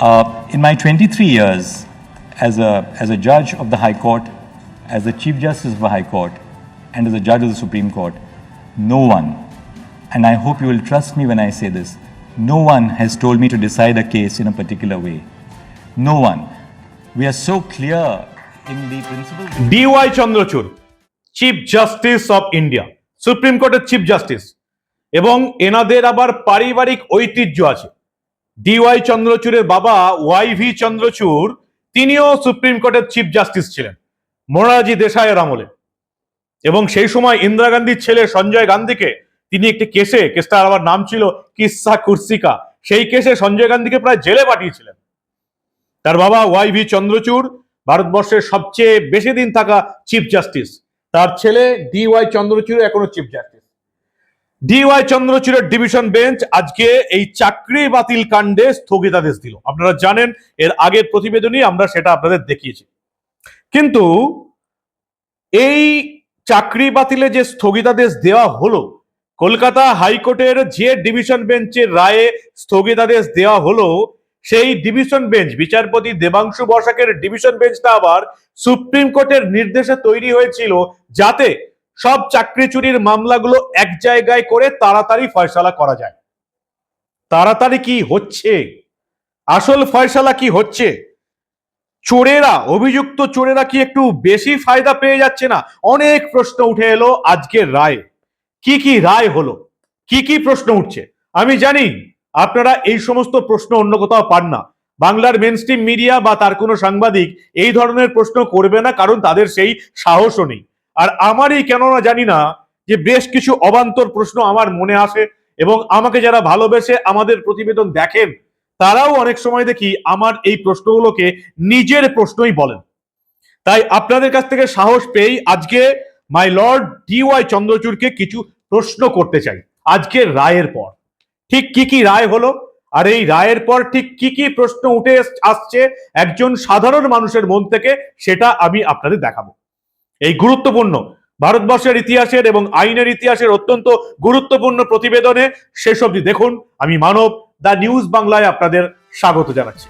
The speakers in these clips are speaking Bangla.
Uh, in my 23 years as a, as a judge of the High Court, as the Chief Justice of the High Court, and as a judge of the Supreme Court, no one, and I hope you will trust me when I say this, no one has told me to decide a case in a particular way. No one. We are so clear in the principles. D Y Chandrachud chief justice of India supreme কোর্টের চিফ জাস্টিস এবং এনাদের আবার পারিবারিক ঐতিহ্য আছে ডিওয়াই চন্দ্রচূড়ের বাবা ওয়াই ভি চন্দ্রচূড়, তিনিও সুপ্রিম কোর্টের চিফ জাস্টিস ছিলেন, মোরারজি দেশাইয়ের আমলে। এবং সেই সময় ইন্দিরা গান্ধীর ছেলে সঞ্জয় গান্ধীকে তিনি একটি কেসে, কেসটার আবার নাম ছিল কিসা কুর্সিকা, সেই কেসে সঞ্জয় গান্ধীকে প্রায় জেলে পাঠিয়েছিলেন। তার বাবা ওয়াই ভি চন্দ্রচূড়, ভারতবর্ষের সবচেয়ে বেশি দিন থাকা চিফ জাস্টিস। তার ছেলে ডি ওয়াই চন্দ্রচূড় এখনও চিফ জাস্টিস। ডি ওয়াই চন্দ্রচূড়ের ডিভিশন বেঞ্চ আজকে এই চাকরি বাতিল কাণ্ডে স্থগিতাদেশ দিল। আপনারা জানেন, এর আগের প্রতিবেদনই আমরা সেটা আপনাদের দেখিয়েছি। কিন্তু এই চাকরি বাতিলে যে স্থগিতাদেশ দেওয়া হলো, কলকাতা হাইকোর্টের যে ডিভিশন বেঞ্চের রায়ে স্থগিতাদেশ দেওয়া হলো, সেই ডিভিশন বেঞ্চ, বিচারপতি দেবাংশু বসাকের ডিভিশন বেঞ্চটা আবার সুপ্রিম কোর্টের নির্দেশে তৈরি হয়েছিল যাতে সব চাকরি চুরির মামলাগুলো এক জায়গায় করে তাড়াতাড়ি ফয়সালা করা যায়। তাড়াতাড়ি কি হচ্ছে? আসল ফয়সালা কি হচ্ছে? চোরেরা, অভিযুক্ত চোরেরা কি একটু বেশি ফায়দা পেয়ে যাচ্ছে না? অনেক প্রশ্ন উঠে এলো আজকের রায়। কি কি রায় হলো? কি কি প্রশ্ন উঠছে? আমি জানি আপনারা এই সমস্ত প্রশ্ন অন্য কোথাও পান না। বাংলার মেন মিডিয়া বা তার কোনো সাংবাদিক এই ধরনের প্রশ্ন করবে না, কারণ তাদের সেই সাহসও নেই। আর আমারই কেননা জানি না যে বেশ কিছু অবান্তর প্রশ্ন আমার মনে আসে এবং আমাকে যারা ভালোবেসে আমাদের প্রতিবেদন দেখেন, তারাও অনেক সময় দেখি আমার এই প্রশ্নগুলোকে নিজের প্রশ্নই বলেন। তাই আপনাদের কাছ থেকে সাহস পেয়েই আজকে মাই লর্ড ডি ওয়াই চন্দ্রচূড়কে কিছু প্রশ্ন করতে চাই। আজকের রায়ের পর। ঠিক কি কি রায় হলো? আর এই রায়ের পর ঠিক কি কি প্রশ্ন উঠে আসছে একজন সাধারণ মানুষের মন থেকে, সেটা আমি আপনাদের দেখাবো। এই গুরুত্বপূর্ণ ভারতবর্ষের ইতিহাসের এবং আইনের ইতিহাসের অত্যন্ত গুরুত্বপূর্ণ প্রতিবেদনে শেষ অবধি দেখুন, আমি মানব দা নিউজ বাংলায় আপনাদের স্বাগত জানাচ্ছি।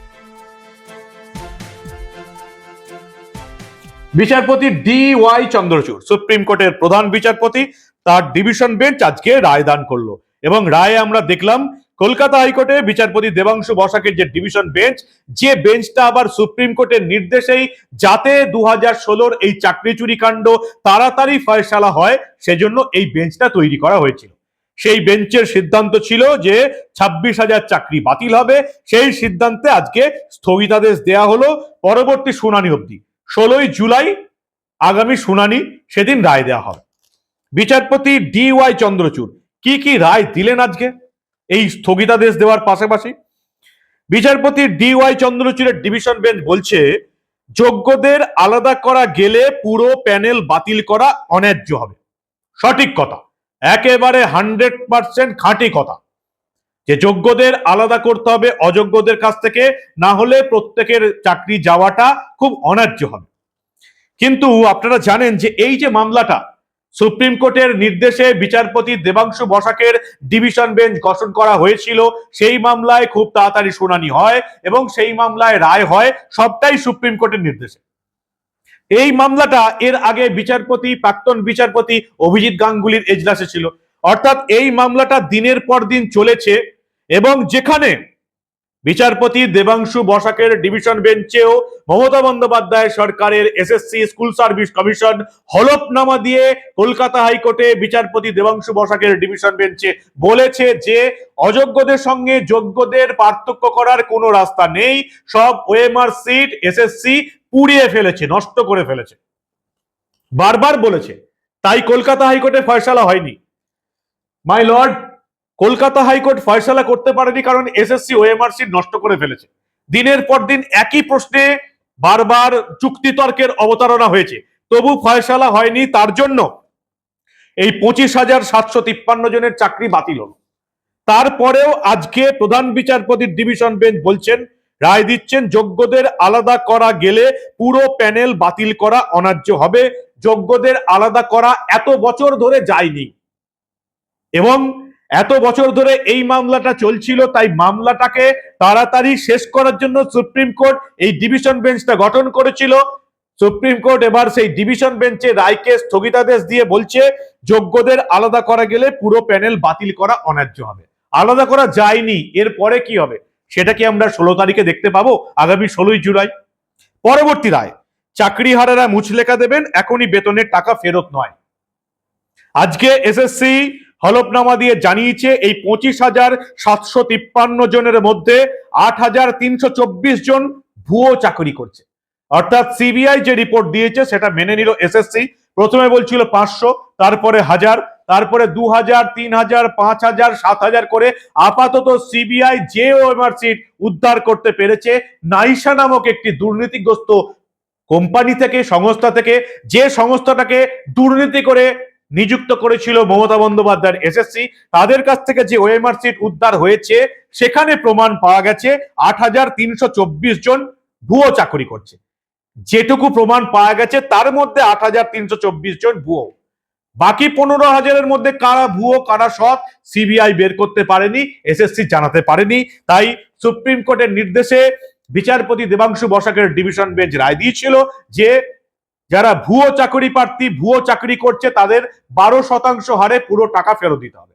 বিচারপতি ডি ওয়াই চন্দ্রচূড়, সুপ্রিম কোর্টের প্রধান বিচারপতি, তার ডিভিশন বেঞ্চ আজকে রায় দান করল এবং রায়ে আমরা দেখলাম কলকাতা হাইকোর্টে বিচারপতি দেবাংশু বসাকের যে ডিভিশন বেঞ্চ, যে বেঞ্চটা আবার সুপ্রিম কোর্টের নির্দেশেই যাতে দু হাজার ষোলোর এই চাকরি চুরি কাণ্ড তাড়াতাড়ি ফয়সালা হয়, সেজন্য এই বেঞ্চটা তৈরি করা হয়েছিল। সেই বেঞ্চের সিদ্ধান্ত ছিল যে ছাব্বিশ হাজার চাকরি বাতিল হবে, সেই সিদ্ধান্তে আজকে স্থগিতাদেশ দেয়া হলো। পরবর্তী শুনানি অবধি, ষোলোই জুলাই আগামী শুনানি, সেদিন রায় দেওয়া হবে। বিচারপতি ডি ওয়াই চন্দ্রচূড়, কি কি রায় দিলেন আজকে? এই স্থগিতাদেশ দেওয়ার পাশাপাশি বিচারপতি ডি ওয়াই চন্দ্রচূড়ের ডিভিশন বেঞ্চ বলছে, যোগ্যদের আলাদা করা গেলে পুরো প্যানেল বাতিল করা অন্যায্য হবে। সঠিক কথা। একেবারে হান্ড্রেড পার্সেন্ট খাঁটি কথা। যে যোগ্যদের আলাদা করতে হবে অযোগ্যদের কাছ থেকে, না হলে প্রত্যেকের চাকরি যাওয়াটা খুব অন্যায্য হবে। কিন্তু আপনারা জানেন যে এই যে মামলাটা সুপ্রিম কোর্টের নির্দেশে বিচারপতি দেবাংশু বসাকের ডিভিশন বেঞ্চ গঠন করা হয়েছিল। সেই মামলায় খুব তাড়াতাড়ি শুনানি হয় এবং সেই মামলায় রায় হয়। সবটাই সুপ্রিম কোর্টের নির্দেশে। এই মামলাটা এর আগে বিচারপতি, প্রাক্তন বিচারপতি অভিজিৎ গাঙ্গুলির এজলাসে ছিল। অর্থাৎ এই মামলাটা দিনের পর দিন চলেছে এবং যেখানে বিচারপতি দেবাংশু বসাকের ডিভিশন বেঞ্চেও মমতা বন্দ্যোপাধ্যায় সরকারের এসএসসি স্কুল সার্ভিস কমিশন হলফনামা দিয়ে কলকাতা হাইকোর্টে বিচারপতি দেবাংশু বসাকের ডিভিশন বেঞ্চে বলেছে যে, অযোগ্যদের সঙ্গে যোগ্যদের পার্থক্য করার কোনো রাস্তা নেই, সব ওএমআর সিট, এসএসসি পুড়িয়ে ফেলেছে, নষ্ট করে ফেলেছে। বারবার বলেছে, তাই কলকাতা হাইকোর্টে ফয়সালা হয়নি। মাই লর্ড কলকাতা হাইকোর্ট ফয়সালা করতে পারেনি কারণ এসএসসি ওএমআর সিট নষ্ট করে ফেলেছে। দিনের পর দিন একই প্রশ্নে বারবার যুক্তিতর্কের অবতারণা হয়েছে। তবু ফয়সালা হয়নি, তার জন্য এই পঁচিশ হাজার সাতশো তিপ্পান্ন জনের চাকরি বাতিল হল। তারপরেও আজকে প্রধান বিচারপতির ডিভিশন বেঞ্চ বলছেন, রায় দিচ্ছেন, যোগ্যদের আলাদা করা গেলে পুরো প্যানেল বাতিল করা অনার্য হবে। যোগ্যদের আলাদা করা এত বছর ধরে যায়নি। এবং এত বছর ধরে এই মামলাটা চলছিল, তাই মামলাটাকে তাড়াতাড়ি শেষ করার জন্য সুপ্রিম কোর্ট এই ডিভিশন বেঞ্চটা গঠন করেছিল। সুপ্রিম কোর্ট এবার সেই ডিভিশন বেঞ্চে রায়কে স্থগিতাদেশ দিয়ে বলছে, যোগ্যদের আলাদা করা গেলে পুরো প্যানেল বাতিল করা অন্যায্য হবে। আলাদা করা যায়নি, এরপরে কি হবে? সেটা কি আমরা ষোলো তারিখে দেখতে পাবো? আগামী ষোলোই জুলাই? পরবর্তী রায়, চাকরিহারারা মুচলেখা দেবেন, এখনই বেতনের টাকা ফেরত নয়। আজকে এসএসসি হলফনামা দিয়ে জানিয়েছে, এই পঁচিশ হাজার সাতশো তিপ্পান্ন জনের মধ্যে আট হাজার তিনশো চব্বিশ জন ভুয়ো চাকরি করছে। অর্থাৎ সিবিআই যে রিপোর্ট দিয়েছে, সেটা মেনে নিল এসএসসি। প্রথমে বলছিল পাঁচশো, তারপরে হাজার, তারপরে দু হাজার, তিন হাজার, পাঁচ হাজার, সাত হাজার করে আপাতত সিবিআই যে ওএমআর সিট উদ্ধার করতে পেরেছে। নাইসা নামক একটি দুর্নীতিগ্রস্ত কোম্পানি থেকে, সংস্থা থেকে, যে সংস্থাটাকে দুর্নীতি করে নিযুক্ত করেছিল মমতা বন্দ্যোপাধ্যায়ের এসএসসি। তাদের কাছ থেকে যে ওএমআর সিট উদ্ধার হয়েছে, সেখানে প্রমাণ পাওয়া গেছে, আট হাজার তিনশো চব্বিশ জন ভুয়ো চাকরি করছে। যেটুকু প্রমাণ পাওয়া গেছে, তার মধ্যে আট হাজার তিনশো চব্বিশ জন ভুয়ো। বাকি পনেরো হাজারের মধ্যে কারা ভুয়ো, কারা সৎ, সিবিআই বের করতে পারেনি, এসএসসি জানাতে পারেনি। তাই সুপ্রিম কোর্টের নির্দেশে বিচারপতি দেবাংশু বসাকের ডিভিশন বেঞ্চ রায় দিয়েছিল যে যারা ভুয়ো চাকরি প্রার্থী, ভুয়ো চাকরি করছে, তাদের বারো শতাংশ হারে পুরো টাকা ফেরত দিতে হবে।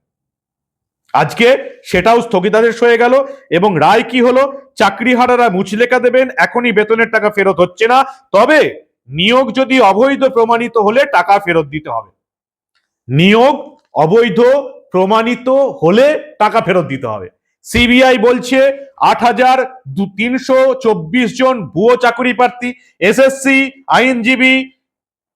আজকে সেটাও স্থগিতাদেশ হয়ে গেল এবং রায় কি হলো? চাকরিহারারা মুচলেখা দেবেন, এখনই বেতনের টাকা ফেরত হচ্ছে না। তবে নিয়োগ যদি অবৈধ প্রমাণিত হলে টাকা ফেরত দিতে হবে। নিয়োগ অবৈধ প্রমাণিত হলে টাকা ফেরত দিতে হবে। সিবিআই বলছে আট হাজার তিনশো চব্বিশ জন ভুয়ো চাকরি প্রার্থী, এসএসসি আইনজীবী,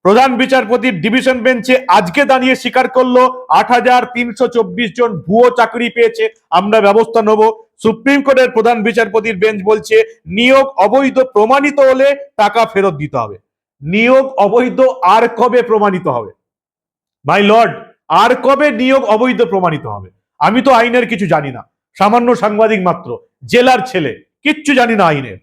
প্রধান বিচারপতির ডিভিশন বেঞ্চে আজকে দাঁড়িয়ে স্বীকার করল, আট হাজার তিনশো চব্বিশ জন ভুয়ো চাকরি পেয়েছে, আমরা ব্যবস্থা নেব। সুপ্রিম কোর্টের প্রধান বিচারপতির বেঞ্চ বলছে, নিয়োগ অবৈধ প্রমাণিত হলে টাকা ফেরত দিতে হবে। নিয়োগ অবৈধ আর কবে প্রমাণিত হবে? মাই লর্ড, আর কবে নিয়োগ অবৈধ প্রমাণিত হবে? আমি তো আইনের কিছু জানি না। সামান্য সাংবাদিক মাত্র, জেলার ছেলে, কিচ্ছু জানি না আইনের।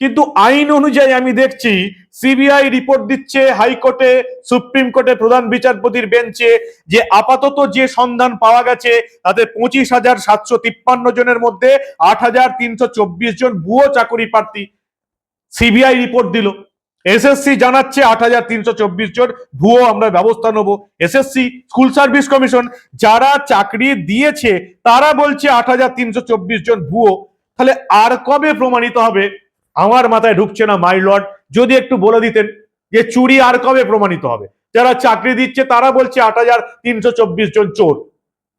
কিন্তু আইন অনুযায়ী আমি দেখছি, সিবিআই রিপোর্ট দিচ্ছে হাইকোর্টে, সুপ্রিম কোর্টে প্রধান বিচারপতির বেঞ্চে যে আপাতত যে সন্ধান পাওয়া গেছে, তাতে পঁচিশ হাজার সাতশো তিপ্পান্ন জনের মধ্যে আট হাজার তিনশো চব্বিশ জন ভুয়ো চাকরি প্রার্থী সিবিআই রিপোর্ট দিল। এসএসসি জানাচ্ছে আট হাজার তিনশো চব্বিশ জন। ভুয়ো আমরা ব্যবস্থা নেব। এসএসসি, স্কুল সার্ভিস কমিশন যারা চাকরি দিয়েছে, তারা বলছে আট হাজার তিনশো চব্বিশ জন ভুয়ো। তাহলে আর কবে প্রমাণিত হবে? আমার মাথায় ঢুকছে না, মাই লর্ড। যদি একটু বলে দিতেন যে চুরি আর কবে প্রমাণিত হবে? যারা চাকরি দিচ্ছে, তারা বলছে আট হাজার তিনশো চব্বিশ জন চোর।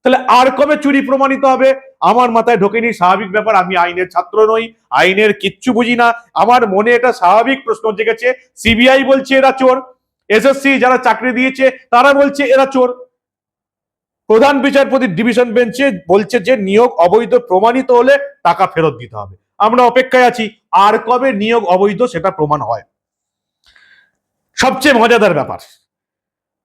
তাহলে আর কবে চুরি প্রমাণিত হবে? আমার মাথায় ঢোকেনি, স্বাভাবিক ব্যাপার, আমি আইনের ছাত্র নই, আইনের কিচ্ছু বুঝি না। আমার মনে এটা স্বাভাবিক প্রশ্ন জেগেছে, সিবিআই বলছে এরা চোর, এসএসসি যারা চাকরি দিয়েছে, তারা বলছে এরা চোর। প্রধান বিচারপতির ডিভিশন বেঞ্চে বলছে যে নিয়োগ অবৈধ প্রমাণিত হলে টাকা ফেরত দিতে হবে। আমরা অপেক্ষায় আছি, আর কবে নিয়োগ অবৈধ সেটা প্রমাণ হয়। সবচেয়ে মজাদার ব্যাপার।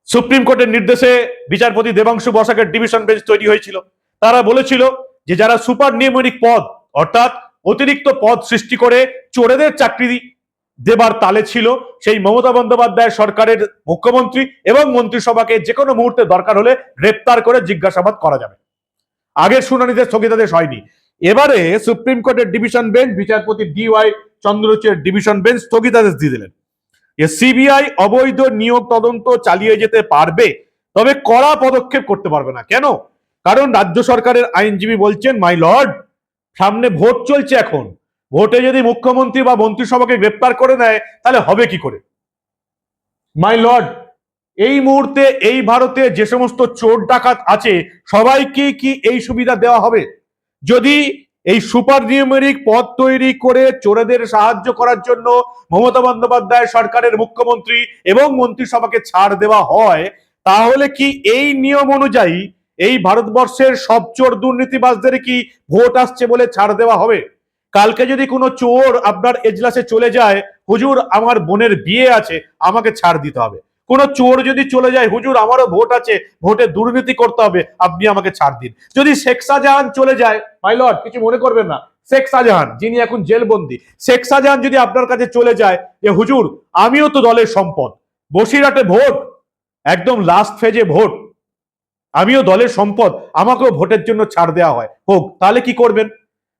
সুপ্রিম কোর্টের নির্দেশে বিচারপতি দেবাংশু বসাকের ডিভিশন বেঞ্চ তৈরি হয়েছিল। তারা বলেছিল যে যারা সুপার নিউমেরিক পদ, অর্থাৎ অতিরিক্ত পদ সৃষ্টি করে চোরেদের চাকরি দেবার তালে ছিল, সেই মমতা বন্দ্যোপাধ্যায় সরকারের মুখ্যমন্ত্রী এবং মন্ত্রিসভাকে যে কোনো মুহূর্তে দরকার হলে গ্রেপ্তার করে জিজ্ঞাসাবাদ করা যাবে। আগের শুনানিতে স্থগিতাদেশ হয়নি। এবারে সুপ্রিম কোর্টের ডিভিশন বেঞ্চ বিচারপতি ডি ওয়াই চন্দ্রচূড়ের ডিভিশন বেঞ্চ স্থগিতাদেশ দিয়ে দিলেন। সিবিআই অবৈধ নিয়োগ তদন্ত চালিয়ে যেতে পারবে, তবে কড়া পদক্ষেপ করতে পারবে না। কেন? কারণ রাজ্য সরকারের আইনজীবী বলছেন, মাই লর্ড, সামনে ভোট চলছে এখন। ভোটে যদি মুখ্যমন্ত্রী বা মন্ত্রিসভাকে গ্রেপ্তার করে নেয়, তাহলে হবে কি করে? মাই লর্ড, এই মুহূর্তে এই ভারতে যে সমস্ত চোর ডাকাত আছে, সবাইকে কি এই সুবিধা দেওয়া হবে? যদি এই সুপার নিউমেরিক পদ তৈরি করে চোরেদের সাহায্য করার জন্য মমতা বন্দ্যোপাধ্যায় সরকারের মুখ্যমন্ত্রী এবং মন্ত্রিসভাকে ছাড় দেওয়া হয়, তাহলে কি এই নিয়ম অনুযায়ী এই ভারতবর্ষের সব চোর দুর্নীতিবাজদের কি ভোট আসছে বলে ছাড় দেওয়া হবে? কালকে যদি কোনো চোর আপনার এজলাসে চলে যায়, হুজুর, আমার বোনের বিয়ে আছে, আমাকে ছাড় দিতে হবে। কোনো চোর যদি চলে যায়, হুজুর, আমারও ভোট আছে, ভোটে দুর্নীতি করতে হবে, আপনি আমাকে ছাড় দিন। যদি শেখ শাহজাহান চলে যায়, মাই লর্ড, কিছু মনে করবেন না। শেখ শাহজাহান, যিনি এখন জেলবন্দি, শেখ শাহজাহান যদি আপনার কাছে চলে যায়, যে হুজুর, আমিও তো দলের সম্পদ, বসিরহাটে ভোট, একদম লাস্ট ফেজে ভোট, আমিও দলের সম্পদ, আমাকেও ভোটের জন্য ছাড় দেওয়া হয়। হোক, তাহলে কি করবেন?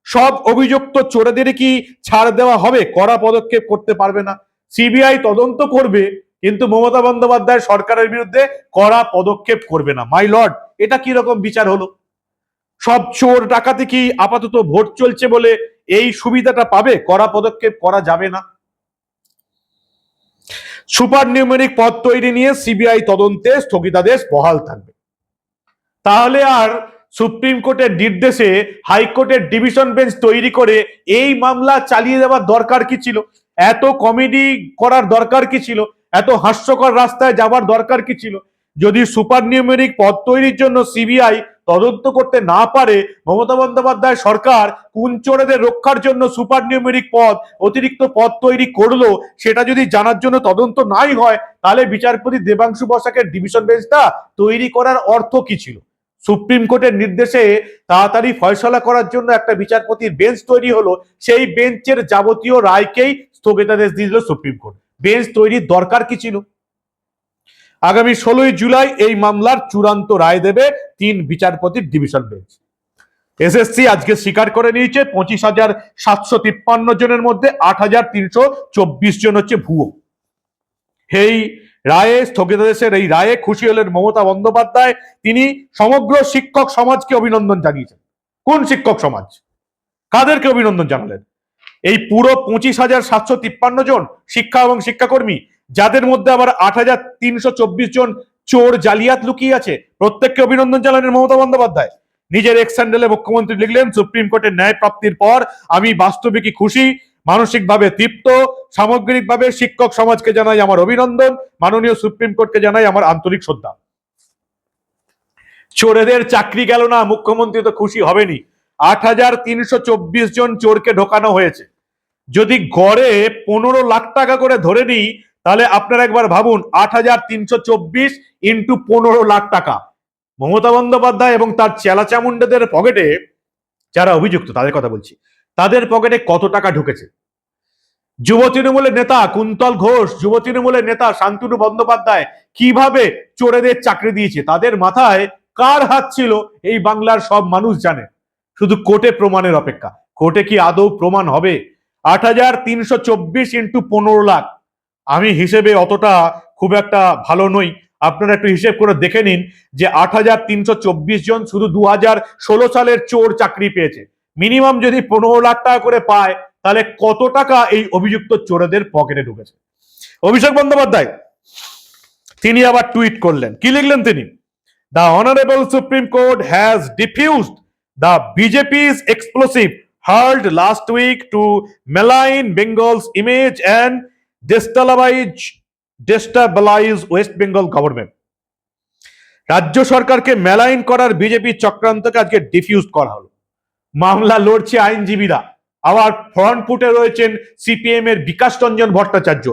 সব অভিযুক্ত চোরেদের কি ছাড় দেওয়া হবে? কড়া পদক্ষেপ করতে পারবে না। সিবিআই তদন্ত করবে কিন্তু মমতা বন্দ্যোপাধ্যায় সরকারের বিরুদ্ধে কড়া পদক্ষেপ করবে না। মাই লর্ড, এটা কি রকম বিচার হলো? সব চোর ডাকাতি কি আপাতত ভোট চলছে বলে এই সুবিধাটা পাবে? কড়া পদক্ষেপ করা যাবে না। সুপার নিউমেরিক পদ তৈরি নিয়ে সিবিআই তদন্তে স্থগিতাদেশ বহাল থাকবে। তাহলে আর সুপ্রিম কোর্টের নির্দেশে হাইকোর্টের ডিভিশন বেঞ্চ তৈরি করে এই মামলা চালিয়ে দেওয়ার দরকার কি ছিল? এত কমেডি করার দরকার কি ছিল? এত হাস্যকর রাস্তায় যাবার দরকার কি ছিল? যদি সুপার নিউমেরিক পদ তৈরির জন্য সিবিআই তদন্ত করতে না পারে, মমতা বন্দ্যোপাধ্যায় সরকার কোন চোরেদের রক্ষার জন্য সুপার নিউমেরিক পদ, অতিরিক্ত পদ তৈরি করল, সেটা যদি জানার জন্য তদন্ত নাই হয়, তাহলে বিচারপতি দেবাংশু বসাকের ডিভিশন বেঞ্চটা তৈরি করার অর্থ কি ছিল? সুপ্রিম কোর্টের নির্দেশে তাড়াতাড়ি ফয়সলা করার জন্য একটা বিচারপতির বেঞ্চ তৈরি হলো, সেই বেঞ্চের যাবতীয় রায়কেই স্থগিতাদেশ দিয়ে দিল সুপ্রিম কোর্ট। বেঞ্চ তৈরির দরকার কি ছিল? আগামী ষোলোই জুলাই এই মামলার চূড়ান্ত রায় দেবে তিন বিচারপতির ডিভিশন বেঞ্চ। এসএসসি আজকে স্বীকার করে নিয়েছে, পঁচিশ হাজার সাতশো তিপ্পান্ন জনের মধ্যে আট হাজার তিনশো চব্বিশ জন হচ্ছে ভুয়ো। এই রায়ে, স্থগিতাদেশের এই রায়ে খুশি হলেন মমতা বন্দ্যোপাধ্যায়। তিনি সমগ্র শিক্ষক সমাজকে অভিনন্দন জানিয়েছেন। কোন শিক্ষক সমাজ? কাদেরকে অভিনন্দন জানালেন? এই পুরো পঁচিশ হাজার সাতশো তিপ্পান্ন জন শিক্ষা এবং শিক্ষাকর্মী, যাদের মধ্যে আবার আট হাজার তিনশো চব্বিশ জন চোর জালিয়াত লুকিয়ে আছে, প্রত্যেককে অভিনন্দন জানালেন মমতা বন্দ্যোপাধ্যায়। নিজের এক্স স্যান্ডেলে মুখ্যমন্ত্রী লিখলেন, সুপ্রিম কোর্টের ন্যায় প্রাপ্তির পর আমি বাস্তবিকই খুশি, মানসিকভাবে তৃপ্ত, সামগ্রিকভাবে শিক্ষক সমাজকে জানাই আমার অভিনন্দন, মাননীয় সুপ্রিম কোর্টকে জানাই আমার আন্তরিক শ্রদ্ধা। চোরেদের চাকরি গেল না, মুখ্যমন্ত্রী তো খুশি হবেনি আট হাজার তিনশো চব্বিশ জন চোরকে ঢোকানো হয়েছে। যদি গড়ে পনেরো লাখ টাকা করে ধরে নিই, তাহলে আপনারা একবার ভাবুন, আট হাজার তিনশো চব্বিশ ইন্টু পনেরো লাখ টাকা। মমতা বন্দ্যোপাধ্যায় এবং তার চেলাচামুন্ডাদের পকেটে, যারা অভিযুক্ত, তাদের কথা বলছি, তাদের পকেটে কত টাকা ঢুকেছে? যুব তৃণমূলের নেতা কুন্তল ঘোষ, যুব তৃণমূলের নেতা শান্তনু বন্দ্যোপাধ্যায় কীভাবে চোরেদের চাকরি দিয়েছে? তাদের মাথায় কার হাত ছিল? এই বাংলার সব মানুষ জানে। শুধু কোর্টে প্রমাণের অপেক্ষা। কোর্টে কি আদৌ প্রমাণ হবে? আট হাজার তিনশো চব্বিশ ইন্টু পনেরো লাখ। আমি হিসেবে অতটা খুব একটা ভালো নই। আপনারা একটু হিসেব করে দেখে নিন যে আট হাজার তিনশো চব্বিশ জন শুধু দু হাজার ষোলো সালের চোর চাকরি পেয়েছে। মিনিমাম যদি পনেরো লাখ টাকা করে পায়, তাহলে কত টাকা এই অভিযুক্ত চোরেদের পকেটে ঢুকেছে? অভিষেক বন্দ্যোপাধ্যায়, তিনি আবার টুইট করলেন। কি লিখলেন তিনি? The honourable supreme court has diffused the BJP's explosive hurled last week to malign Bengal's image and destabilize destabilize West Bengal government. রাজ্য সরকারকে মেলাইন করার বিজেপির চক্রান্তকে আজকে ডিফিউজ করা হলো। মামলা লড়ছে আইনজীবীরা। আবার ফ্রন্ট ফুটে রয়েছেন সিপিএম এর বিকাশ রঞ্জন ভট্টাচার্য।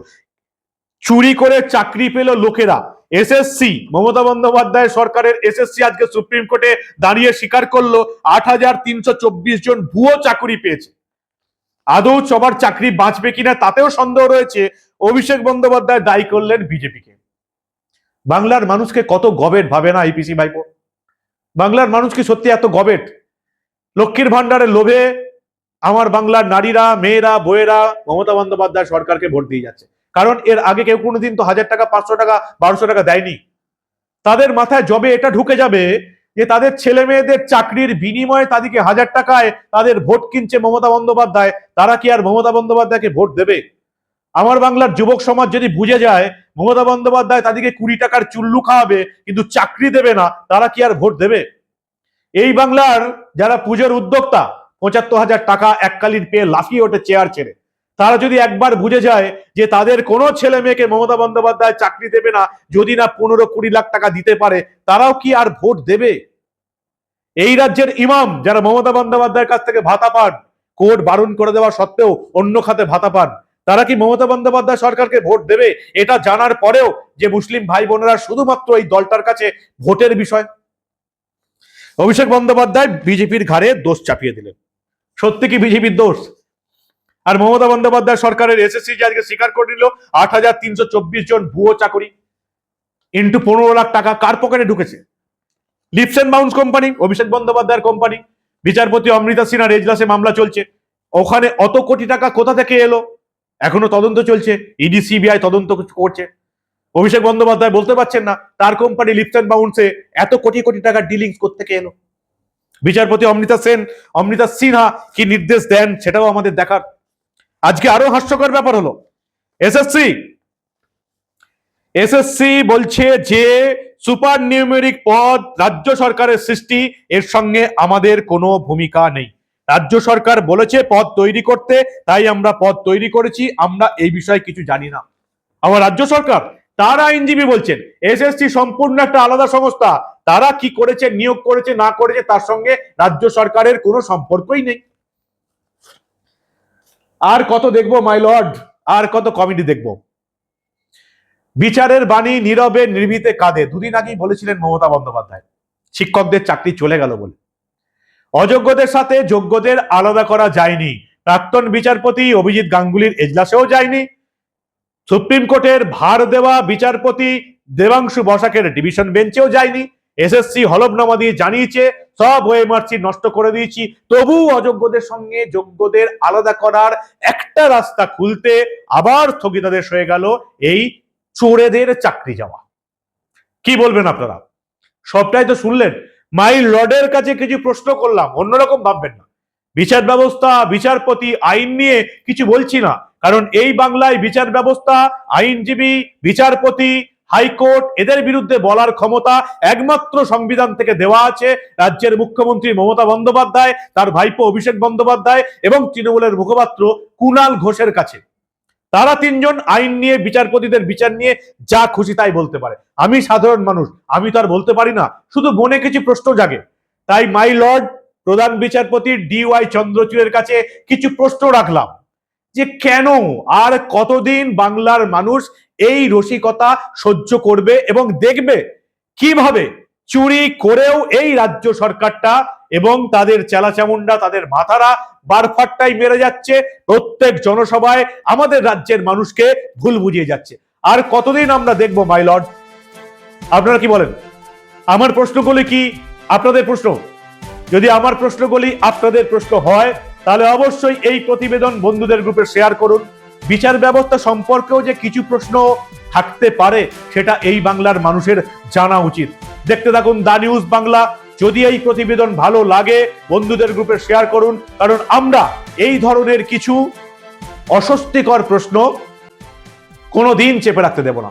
চুরি করে চাকরি পেল লোকেরা। এসএসসি, মমতা বন্দ্যোপাধ্যায় সরকারের এসএসসি আজকে সুপ্রিম কোর্টে দাঁড়িয়ে স্বীকার করল, আট হাজার তিনশো চব্বিশ জন ভুয়ো চাকরি পেয়েছে। আদৌ সবার চাকরি বাঁচবে কিনা তাতেও সন্দেহ রয়েছে, অভিষেক বন্দ্যোপাধ্যায় দায়ী করলেন বিজেপিকে। বাংলার মানুষকে কত গবেট ভাবে না, আইপিসি ভাইপো? বাংলার মানুষ কি সত্যি এত গবেট? লক্ষ্মীর ভান্ডারের লোভে আমার বাংলার নারীরা, মেয়েরা বইয়েরা মমতা বন্দ্যোপাধ্যায় সরকারকে ভোট দিয়ে যাচ্ছে। কারণ এর আগে কেউ কোনোদিন তো হাজার টাকা, পাঁচশো টাকা, বারোশো টাকা দেয়নি। তাদের মাথায় জবে এটা ঢুকে যাবে যে তাদের ছেলে মেয়েদের চাকরির বিনিময়ে তাদেরকে হাজার টাকায় তাদের ভোট কিনছে মমতা বন্দ্যোপাধ্যায়, তারা কি আর মমতা বন্দ্যোপাধ্যায়কে ভোট দেবে? আমার বাংলার যুবক সমাজ যদি বুঝে যায়, মমতা বন্দ্যোপাধ্যায় তাদেরকে কুড়ি টাকার চুল্লু খাওয়াবে, কিন্তু চাকরি দেবে না, তারা কি আর ভোট দেবে? এই বাংলার যারা পুজোর উদ্যোক্তা, পঁচাত্তর হাজার টাকা এককালীন পেয়ে লাফিয়ে ওঠে চেয়ার ছেড়ে। তারা যদি একবার বুঝে যায় যে তাদের কোনো ছেলে মেয়েকে মমতা বন্দ্যোপাধ্যায় চাকরি দেবে না, যদি না পনেরো কুড়ি লাখ টাকা দিতে পারে, তারাও কি আর ভোট দেবে? এই রাজ্যের ইমাম যারা মমতা বন্দ্যোপাধ্যায়ের কাছ থেকে ভাতা পান, কোর্ট বারণ করে দেওয়া সত্ত্বেও অন্য খাতে ভাতা পান, তারা কি মমতা বন্দ্যোপাধ্যায় সরকারকে ভোট দেবে? এটা জানার পরেও যে মুসলিম ভাই বোনেরা শুধুমাত্র এই দলটার কাছে ভোটের বিষয়। অভিষেক বন্দ্যোপাধ্যায় বিজেপির ঘাড়ে দোষ চাপিয়ে দিলেন। সত্যি কি বিজেপির দোষ? আর মমতা বন্দ্যোপাধ্যায় সরকারের এসএসসি যে আজকে স্বীকার করে নিল, আট হাজার তিনশো চব্বিশ জন ভুয়ো চাকরি ইন্টু পনেরো লাখ টাকা কার পকেটে ঢুকেছে? Leaps and bounds company Abhishek বন্দ্যোপাধ্যায়ের কোম্পানি বিচারপতি অমৃতা সিনহার এজলাসে মামলা চলছে। ওখানে অত কোটি টাকা কোথা থেকে এলো? এখনও তদন্ত চলছে ইডি সিবিআই তদন্ত করছে। অভিষেক বন্দ্যোপাধ্যায় বলতে পারছেন না, তার কোম্পানি লিপস অ্যান্ড বাউন্সে এত কোটি কোটি টাকার ডিলিংস থেকে এলো? বিচারপতি অমৃতা সেন, অমৃতা সিনহা কি নির্দেশ দেন সেটাও আমাদের দেখার আজকে আরও হাস্যকর ব্যাপার হলো। এসএসসি এসএসসি বলছে যে সুপার নিউমেরিক পদ রাজ্য সরকারের সৃষ্টি, এর সঙ্গে আমাদের কোনো ভূমিকা নেই। রাজ্য সরকার বলেছে পদ তৈরি করতে, তাই আমরা পদ তৈরি করেছি, আমরা এই বিষয়ে কিছু জানি না। আমার রাজ্য সরকার, তার আইনজীবী বলছেন এসএসসি সম্পূর্ণ একটা আলাদা সংস্থা, তারা কি করেছে, নিয়োগ করেছে, না করেছে, তার সঙ্গে রাজ্য সরকারের কোনো সম্পর্কই নেই। আর কত দেখব মাই লর্ড আর কত কমেডি দেখব? বিচারের বাণী নীরবে নির্ভীতে কাঁদে। দুদিন আগেই বলেছিলেন মমতা বন্দ্যোপাধ্যায়, শিক্ষকদের চাকরি চলে গেল বলে। অযোগ্যদের সাথে যোগ্যদের আলাদা করা যায়নি। প্রাক্তন বিচারপতি অভিজিৎ গাঙ্গুলির এজলাসেও যায়নি। সুপ্রিম কোর্টের ভার দেওয়া বিচারপতি দেবাংশু বসাকের ডিভিশন বেঞ্চেও যায়নি। এসএসসি হলফনামা দিয়ে জানিয়েছে, সব ওয়েমার্সি নষ্ট করে দিয়েছি। তবু অযোগ্যদের সঙ্গে যোগ্যদের আলাদা করার একটা রাস্তা খুলতে আবার স্থগিতাদেশ হয়ে গেল এই চোরেদের চাকরি যাওয়া। কি বলবেন আপনারা? সবটাই তো শুনলেন। মাই লর্ডের কাছে কিছু প্রশ্ন করলাম, অন্যরকম ভাববেন না। বিচার ব্যবস্থা, বিচারপতি আইন নিয়ে কিছু বলছি না, কারণ এই বাংলায় বিচার ব্যবস্থা, আইনজীবী, বিচারপতি হাইকোর্ট এদের বিরুদ্ধে বলার ক্ষমতা একমাত্র সংবিধান থেকে দেওয়া আছে। রাজ্যের মুখ্যমন্ত্রী মমতা বন্দ্যোপাধ্যায়, তার ভাইপো অভিষেক বন্দ্যোপাধ্যায় এবং তৃণমূলের মুখপাত্র কুণাল ঘোষের কাছে। তারা তিনজন আইন নিয়ে, বিচারপতিদের বিচার নিয়ে যা খুশি তাই বলতে পারে। আমি সাধারণ মানুষ, আমি তো আর বলতে পারি না, শুধু মনে কিছু প্রশ্ন জাগে। তাই মাই লর্ড, প্রধান বিচারপতি ডি ওয়াই চন্দ্রচূড়ের কাছে কিছু প্রশ্ন রাখলাম। যে কেন আর কতদিন বাংলার মানুষ এই রসিকতা সহ্য করবে এবং দেখবে কীভাবে চুরি করেও এই রাজ্য সরকারটা এবং তাদের চেলাচামুন্ডা, তাদের মাথারা বারফাট্টাই মেরে যাচ্ছে। প্রত্যেক জনসভায় আমাদের রাজ্যের মানুষকে ভুল বুঝিয়ে যাচ্ছে। আর কতদিন আমরা দেখব, মাই লর্ড? আপনারা কি বলেন? আমার প্রশ্নগুলি কি আপনাদের প্রশ্ন? যদি আমার প্রশ্নগুলি আপনাদের প্রশ্ন হয়, তাহলে অবশ্যই এই প্রতিবেদন বন্ধুদের গ্রুপে শেয়ার করুন। বিচার ব্যবস্থা সম্পর্কেও যে কিছু প্রশ্ন থাকতে পারে, সেটা এই বাংলার মানুষের জানা উচিত। দেখতে থাকুন দা নিউজ বাংলা। যদি এই প্রতিবেদন ভালো লাগে, বন্ধুদের গ্রুপে শেয়ার করুন, কারণ আমরা এই ধরনের কিছু অস্বস্তিকর প্রশ্ন কোনো দিন চেপে রাখতে দেব না।